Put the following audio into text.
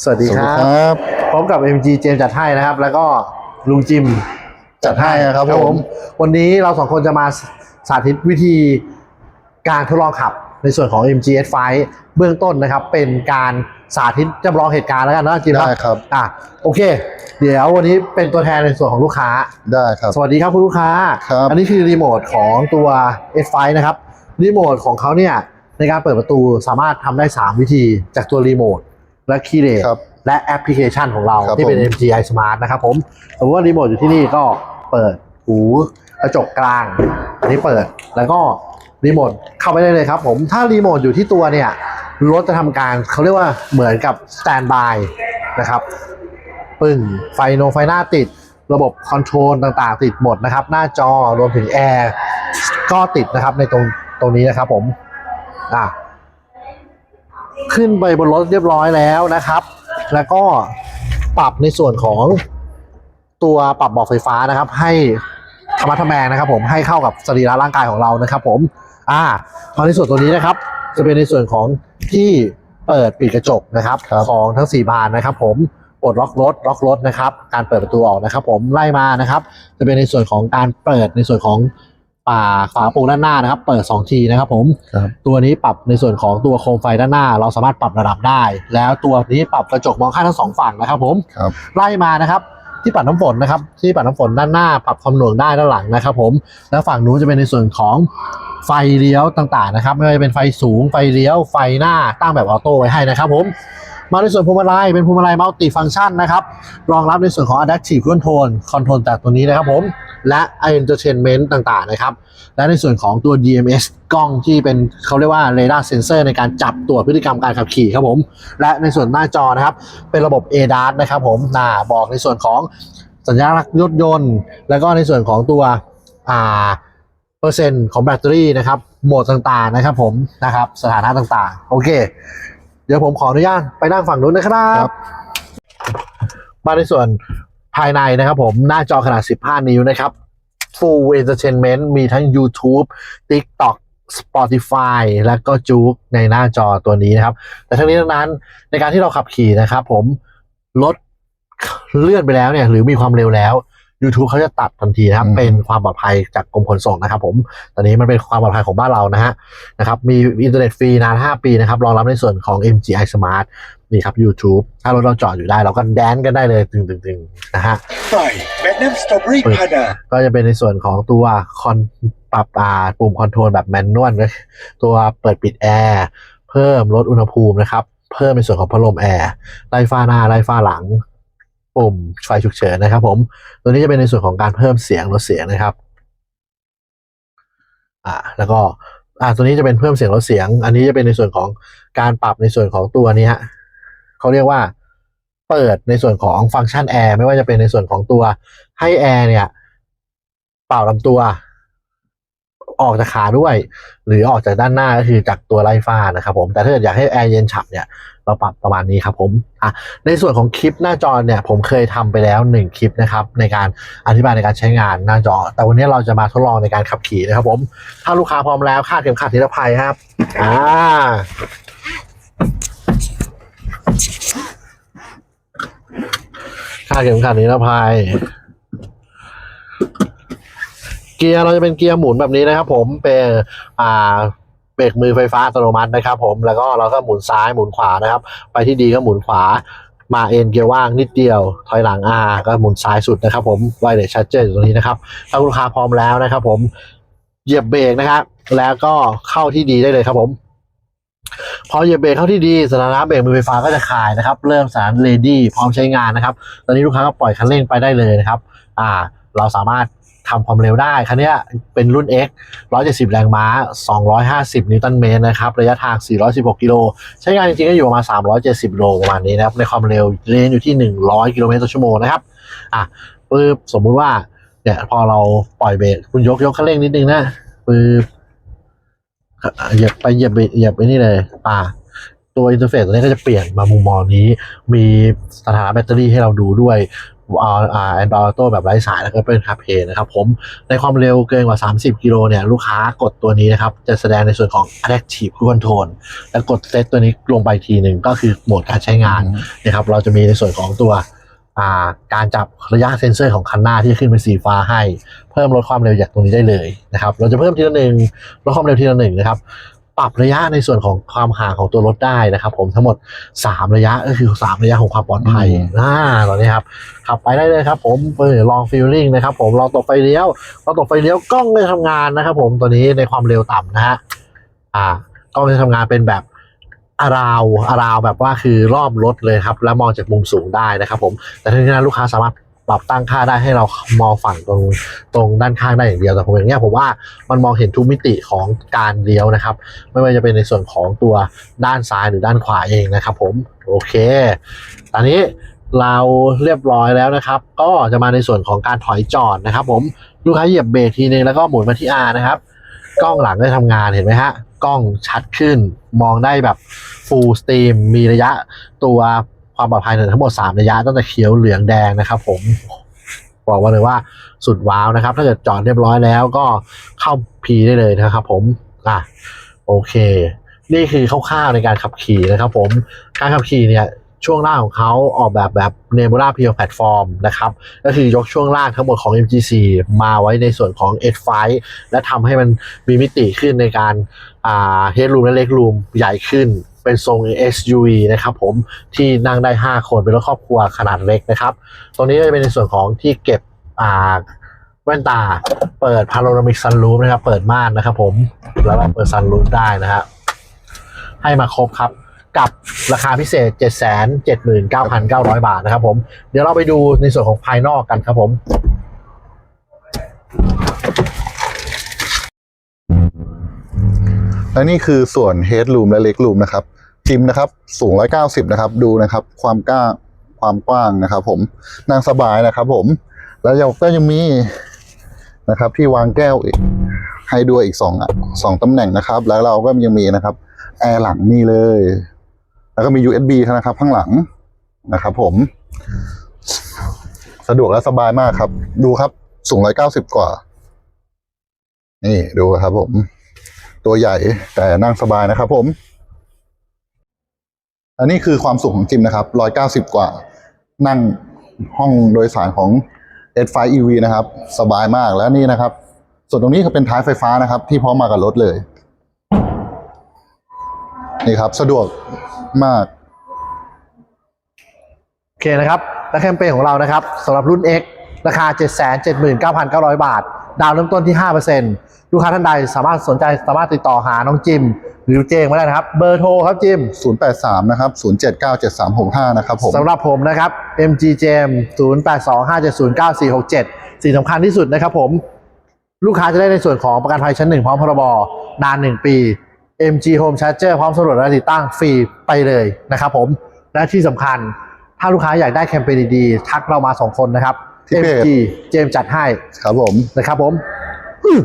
สวัสดีครัสวัสดีครับบพร้อมกับ MG เจมส์จัดให้นะครับ แล้วก็ลุงจิมจัดให้ครับผม วันนี้เราสองคนจะมาสาธิตวิธีการทดลองขับในส่วนของ MG S5 เบื้องต้นนะครับ เป็นการสาธิตจำลองเหตุการณ์แล้วกันนะจิมได้นะครับอะโอเค เดี๋ยววันนี้เป็นตัวแทนในส่วนของลูกค้าได้ครับ สวัสดีครับคุณลูกค้าครับอันนี้คือรีโมทของตัว S5 นะครับรีโมทของเขาเนี่ยในการเปิดประตูสามารถทำได้ 3 วิธีจากตัวรีโมท และคีย์เลสครับและแอปพลิเคชันของเราครับที่เป็น ผม MGI Smart นะครับผม สมมติว่ารีโมทอยู่ที่นี่ก็เปิดหูกระจกกลาง อันนี้เปิดแล้วก็รีโมทเข้าไปได้เลยครับผมถ้ารีโมทอยู่ที่ตัวเนี่ยรถจะทำการเขาเรียกว่าเหมือนกับสแตนบายนะครับ ปึ้งไฟโนไฟหน้าติดระบบคอนโทรลต่างๆ ติดหมดนะครับ หน้าจอรวมถึงแอร์ก็ติดนะครับในตรงตรงนี้นะครับผม อะ ขึ้นไปบนรถเรียบร้อยแล้วนะครับ แล้วก็ปรับในส่วนของตัวปรับเบอกไฟฟ้านะครับ ให้ธรรมะทแมงนะครับ ผมให้เข้ากับสรีระร่างกายของเรานะครับ ผม อ่าพอในส่วนตัวนี้นะครับ จะเป็นในส่วนของที่เปิดปิดกระจกนะครับครับของทั้ง4บานนะครับ ผมปลดล็อกรถล็อกรถนะครับ การเปิดประตูออกนะครับ ผมไล่มานะครับ จะเป็นในส่วนของการเปิดในส่วนของ ป่าฝาโปรงด้านหน้านะครับ เปิด 2 ทีนะครับผม ครับ ตัวนี้ปรับในส่วนของตัวโคมไฟด้านหน้า เราสามารถปรับระดับได้ แล้วตัวนี้ปรับกระจกมองข้างทั้งสองฝั่งนะครับผม ครับ ไล่มานะครับที่ปัดน้ำฝนนะครับ ที่ปัดน้ำฝนด้านหน้า ปรับความหน่วงได้ด้านหลังนะครับผม แล้วฝั่งนู้นจะเป็นในส่วนของไฟเลี้ยวต่างๆนะครับ ไม่ว่าจะเป็นไฟสูงไฟเลี้ยวไฟหน้าตั้งแบบออโต้ไว้ให้นะครับผม มาในส่วนพวงมาลัยเป็นพวงมาลัยมัลติฟัง c t ชันนะครับรองรับในส่วนของ Adaptive Control คอนโทรลจากตัวนี้นะครับผมและ Entertainment ต่างๆนะครับ และในส่วนของตัว DMS กล้องที่เป็นเขาเรียกว่า Radar Sensor ในการจับตรวพฤติกรรมการขับขี่ครับผม และในส่วนหน้าจอนะครับ เป็นระบบ ADAS นะครับผมน่าบอกในส่วนของสัญลักษณ์รถยนต์ แล้วก็ในส่วนของตัวอ่าเปอร์เซ็นต์ของแบตเตอรี่นะครับ โหมดต่างๆนะครับผมนะครับสถานะต่างๆ โอเค ดี๋ยวผมขออนุญาตไปนั่งฝั่งนู้นนะครับครับมาในส่วนภายในนะครับผมหน้าจอขนาด 15 นิ้วนะครับ Full Entertainment มีทั้ง YouTube TikTok Spotify และก็จูกในหน้าจอตัวนี้นะครับ แต่ทั้งนี้ทั้งนั้นในการที่เราขับขี่นะครับผมรถเลื่อนไปแล้วเนี่ยหรือมีความเร็วแล้ว YouTube เขาจะตัดทันทีนะครับอืมเป็นความปลอดภัยจากกรมขนส่งนะครับ ผม ตอนนี้มันเป็นความปลอดภัยของบ้านเรานะฮะนะครับ มีอินเทอร์เน็ตฟรีนาน 5 ปีนะครับ รองรับในส่วนของ MGI Smart นี่ครับ YouTube ถ้ารถเราจอดอยู่ได้เราก็แดนกันได้เลยตึงๆๆนะฮะใหม่แมกนัมสตรอเบอรี่พานาก็จะเป็นในส่วนของตัวคอนปรับอ่าปุ่มคอนโทรลแบบแมนนวลตัวเปิดปิดแอร์เพิ่มลดอุณหภูมินะครับ เพิ่มในส่วนของพัดลมแอร์ไล่ฟ้าหน้าไล่ฟ้าหลัง ปุ่มไฟฉุกเฉินนะครับ ผมตัวนี้จะเป็นในส่วนของการเพิ่มเสียงลดเสียงนะครับอ่าแล้วก็อ่าตัวนี้จะเป็นเพิ่มเสียงลดเสียง อันนี้จะเป็นในส่วนของการปรับในส่วนของตัวนี้ฮะเขาเรียกว่าเปิดในส่วนของฟังก์ชันแอร์ไม่ว่าจะเป็นในส่วนของตัวให้แอร์เนี่ยเป่าลำตัว ออกจากขาด้วย หรือออกจากด้านหน้าก็คือจากตัวไล่ฟ้านะครับผมแต่ถ้าเกิดอยากให้แอร์เย็นฉ่ำเนี่ยเราปรับประมาณนี้ครับผมอะในส่วนของคลิปหน้าจอเนี่ยผมเคยทำไปแล้วหนึ่งคลิปนะครับในการอธิบายในการใช้งานหน้าจอ แต่วันนี้เราจะมาทดลองในการขับขี่นะครับผมถ้าลูกค้าพร้อมแล้วคาดเข็มขัดนิรภัยครับอ่าคาดเข็มขัดนิรภัย เกียร์เราจะเป็นเกียร์หมุนแบบนี้นะครับ ผมเป็นอ่าเบรกมือไฟฟ้าอัตโนมัตินะครับ ผมแล้วก็เราก็หมุนซ้ายหมุนขวานะครับ ไปที่ดีก็หมุนขวามาเอ็นเกียร์ว่างนิดเดียว ถอยหลังอาก็หมุนซ้ายสุดนะครับผมไวเลสชาร์เจอร์อยู่ตรงนี้นะครับถ้าลูกค้าพร้อมแล้วนะครับ ผมเหยียบเบรกนะครับแล้วก็เข้าที่ดีได้เลยครับผม พอเหยียบเบรกเข้าที่ดีสถานะเบรกมือไฟฟ้าก็จะคลายนะครับ เริ่มสานเลดี้พร้อมใช้งานนะครับ ตอนนี้ลูกค้าก็ปล่อยคันเร่งไปได้เลยนะครับ อ่า เราสามารถ ทำความเร็วได้คันนี้เป็นรุ่น X 170 แรงม้า 250 นิวตันเมตรนะครับ ระยะทาง 416 กิโล ใช้งานจริงๆ ก็อยู่ประมาณ 370 โลประมาณนี้นะครับ ในความเร็วเรนอยู่ที่ 100 กิโลเมตรต่อชั่วโมงนะครับ อะปึ๊บสมมุติว่า เนี่ย พอเราปล่อยเบรกคุณยกยกคันเร่งนิดนึงนะปึ๊บอะเหยียบไปเหยียบเบรกเหยียบไปนี่เลย อ่าตัวอินเทอร์เฟซตัวนี้ก็จะเปลี่ยนมามุมมองนี้ มีสถานะแบตเตอรี่ให้เราดูด้วย แอนดรอยโตแบบไร้สายแล้วก็เป็นคาเพนะครับผมในความเร็วเกินกว่า 30 กิโลเนี่ยลูกค้ากดตัวนี้นะครับจะแสดงในส่วนของ Adaptive Cruise Control แล้วกดเซตตัวนี้ลงไปทีหนึ่งก็คือโหมดการใช้งานนะครับเราจะมีในส่วนของตัวอ่าการจับระยะเซ็นเซอร์ของคันหน้าที่ขึ้นเป็นสีฟ้าให้ เพิ่มลดความเร็วจากตรงนี้ได้เลยนะครับเราจะเพิ่มทีละหนึ่งลดความเร็วทีละหนึ่งนะครับ ปรับระยะในส่วนของความห่างของตัวรถได้นะครับผมทั้งหมด 3 ระยะก็คือ 3 ระยะของความปลอดภัยอืมอ่าตอนนี้ครับขับไปได้เลยครับผมเปิดลองฟิลลิ่งนะครับผมลองตบไฟเลี้ยวลองตบไฟเลี้ยวกล้องได้ทำงานนะครับผมตัวนี้ในความเร็วต่ำนะฮะอ่ากล้องจะทำงานเป็นแบบอาราวอาราวแบบว่าคือรอบรถเลยครับ แล้วมองจากมุมสูงได้นะครับผมแต่ทั้งนี้นะลูกค้าสามารถ ปรับตั้งค่าได้ให้เรามองฝั่งตรงตรงด้านข้างได้อย่างเดียวแต่ผมอย่างเงี้ยผมว่ามันมองเห็นทุกมิติของการเลี้ยวนะครับ ไม่ว่าจะเป็นในส่วนของตัวด้านซ้ายหรือด้านขวาเองนะครับ ผมโอเค ตอนนี้เราเรียบร้อยแล้วนะครับ ก็จะมาในส่วนของการถอยจอดนะครับ ผมลูกค้าเหยียบเบรกทีนึงแล้วก็หมุนมาที่ R นะครับ กล้องหลังได้ทำงานเห็นไหมฮะกล้องชัดขึ้นมองได้แบบ full steam มีระยะตัว ความปลอดภัยทั้งหมด 3 ระยะตั้งแต่เขียวเหลืองแดงนะครับ ผมบอกว่าเลยว่าสุดว้าวนะครับ ถ้าเกิดจอดเรียบร้อยแล้วก็เข้า P ได้เลยนะครับ ผมอะโอเค นี่คือคร่าวๆในการขับขี่นะครับ ผมการขับขี่เนี่ยช่วงล่างของเขาออกแบบแบบ Nebula p u r e Platform นะครับ ก็คือยกช่วงล่างทั้งหมดของ MGC มาไว้ในส่วนของ Edge f i และทำให้มันมีมิติขึ้นในการอ่า Headroom และ Legroom ใหญ่ขึ้น เป็นทรง SUV นะครับผมที่นั่งได้ 5 คนเป็นรถครอบครัวขนาดเล็กนะครับ ตรงนี้ก็จะเป็นในส่วนของที่เก็บอ่าแว่นตาเปิด Panoramic Sunroof นะครับ เปิดม่านนะครับผมแล้วก็เปิด Sunroof ได้นะฮะให้มาครบครับกับราคาพิเศษ 779,900 บาทนะครับผม เดี๋ยวเราไปดูในส่วนของภายนอกกันครับผม และนี่คือส่วน headroom และ legroom นะครับจิมนะครับสูง 190 นะครับ ดูนะครับ ความกว้างความกว้างนะครับผมนั่งสบายนะครับผมแล้วยังก็ยังมีนะครับ ที่วางแก้วอีกให้ด้วยอีกสองสองตำแหน่งนะครับ แล้วเราก็ยังมีนะครับแอร์หลังนี่เลย แล้วก็มี USB นะครับ ข้างหลังนะครับผม สะดวกและสบายมากครับ ดูครับ สูง 190 กว่า นี่ดูครับผม ตัวใหญ่แต่นั่งสบายนะครับผม อันนี้คือความสูงของจิมนะครับ190กว่า นั่งห้องโดยสารของ S5 EV นะครับ สบายมากแล้วนี่นะครับ ส่วนตรงนี้ก็เป็นท้ายไฟฟ้านะครับ ที่พร้อมมากับรถเลย นี่ครับสะดวกมาก โอเคนะครับ และแคมเปญของเรานะครับสำหรับรุ่น X ราคา 779,900 บาท ดาวน์เริ่มต้นที่ 5% ลูกค้าท่านใดสามารถสนใจสามารถติดต่อหาน้องจิม หรือเจงมาได้นะครับ เบอร์โทรครับจิม 083 นะครับ 0797365 นะครับผม สำหรับผมนะครับ MG Jam 0825709467 สิ่งสำคัญที่สุดนะครับผม ลูกค้าจะได้ในส่วนของประกันภัยชั้นหนึ่งพร้อมพรบนาน 1 ปี MG Home Charger พร้อมสำรวจและติดตั้งฟรีไปเลยนะครับผม และที่สำคัญ ถ้าลูกค้าอยากได้แคมเปญดีๆ ทักเรามา2คนนะครับ ที่เพจ MG เจมจัดให้ครับผม นะครับผมอื้อ